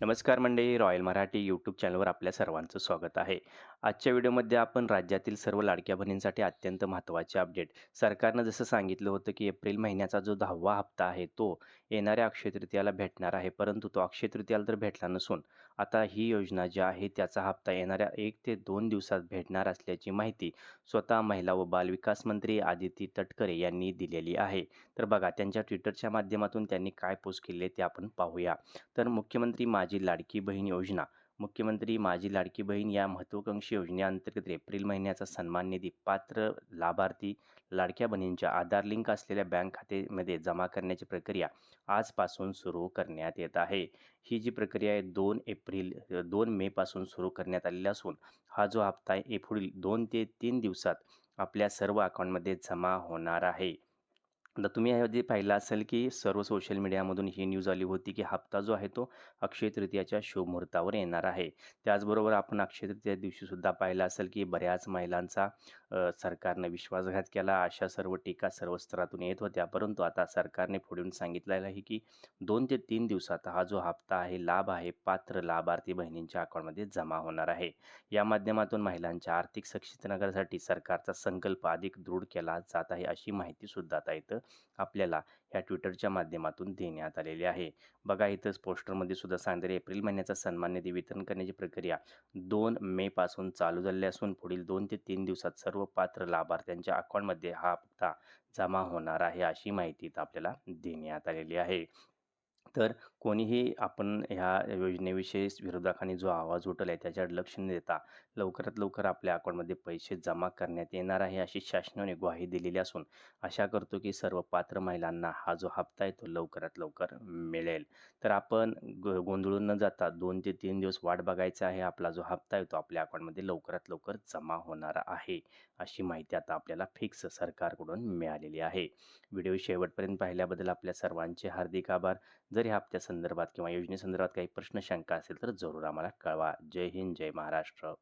नमस्कार मंडळी. Royal Marathi YouTube चॅनलवर आपल्या सर्वांचं स्वागत आहे. आजच्या व्हिडिओमध्ये आपण राज्यातील सर्व लाडक्या बहिणींसाठी अत्यंत महत्त्वाचे अपडेट सरकारनं जसं सांगितलं होतं की एप्रिल महिन्याचा जो दहावा हप्ता आहे तो येणाऱ्या अक्षय तृतीयाला भेटणार आहे. परंतु तो अक्षय तृतीयाला तर भेटला नसून आता ही योजना जी आहे त्याचा हप्ता येणाऱ्या एक ते दोन दिवसात भेटणार असल्याची माहिती स्वतः महिला व बालविकास मंत्री आदिती तटकरे यांनी दिलेली आहे. तर बघा त्यांच्या ट्विटरच्या माध्यमातून त्यांनी काय पोस्ट केले ते आपण पाहूया. तर मुख्यमंत्री माझी लाडकी बहीण योजना. मुख्यमंत्री माझी लाडकी बहीण या महत्त्वाकांक्षी योजनेअंतर्गत एप्रिल महिन्याचा सन्मान निधी पात्र लाभार्थी लाडक्या बहिणींच्या आधार लिंक असलेल्या बँक खात्यामध्ये जमा करण्याची प्रक्रिया आजपासून सुरू करण्यात येत आहे. ही जी प्रक्रिया आहे दोन एप्रिल दोन मेपासून सुरू करण्यात आलेली असून हा जो हप्ता आहे पुढील दोन ते तीन दिवसात आपल्या सर्व अकाउंटमध्ये जमा होणार आहे. आता तुम्ही याआधी पाहिलं असेल की सर्व सोशल मीडियामधून ही न्यूज आली होती की हप्ता जो आहे तो अक्षय तृतीयाच्या शुभमुहूर्तावर येणार आहे. त्याचबरोबर आपण अक्षय तृतीया दिवशीसुद्धा पाहिलं असेल की बऱ्याच महिलांचा सरकारनं विश्वासघात केला. अशा सर्व टीका सर्व स्तरातून येत होत्या. परंतु आता सरकारने पुढून सांगितलेलं आहे की दोन ते तीन दिवसात हा जो हप्ता आहे लाभ आहे पात्र लाभार्थी बहिणींच्या अकाउंटमध्ये जमा होणार आहे. या माध्यमातून महिलांच्या आर्थिक सक्षमीकरणासाठी सरकारचा संकल्प अधिक दृढ केला जात आहे अशी माहितीसुद्धा आता येतं आपल्याला ह्या ट्विटरच्या माध्यमातून देण्यात आलेले आहे. बघा इथंच पोस्टरमध्ये सुद्धा सांगते एप्रिल महिन्याचा सन्मान निधी वितरण करण्याची प्रक्रिया दोन मेपासून चालू झाली असून पुढील दोन ते तीन दिवसात सर्व पात्र लाभार्थ्यांच्या अकाउंटमध्ये हा हप्ता जमा होणार आहे अशी माहिती आपल्याला देण्यात आलेली आहे. तर कोणीही आपण ह्या योजनेविषयी विरोधकांनी जो आवाज उठवला आहे त्याच्याकडे लक्ष न देता लवकरात लवकर आपल्या अकाउंटमध्ये पैसे जमा करण्यात येणार आहे अशी शासनाने ग्वाही दिलेली असून आशा करतो की सर्व पात्र महिलांना हा जो हप्ता आहे तो लवकरात लवकर मिळेल. तर आपण ग गोंधळून न जाता दोन ते तीन दिवस वाट बघायचा आहे आपला जो हप्ता आहे तो आपल्या अकाउंटमध्ये लवकरात लवकर जमा होणार आहे अशी माहिती आता आपल्याला फिक्स सरकारकडून मिळालेली आहे. व्हिडिओ शेवटपर्यंत पाहिल्याबद्दल आपल्या सर्वांचे हार्दिक आभार. जर ह्या हप्त्यासंदर्भात किंवा योजनेसंदर्भात काही प्रश्न शंका असेल तर जरूर आम्हाला कळवा. जय हिंद जय महाराष्ट्र.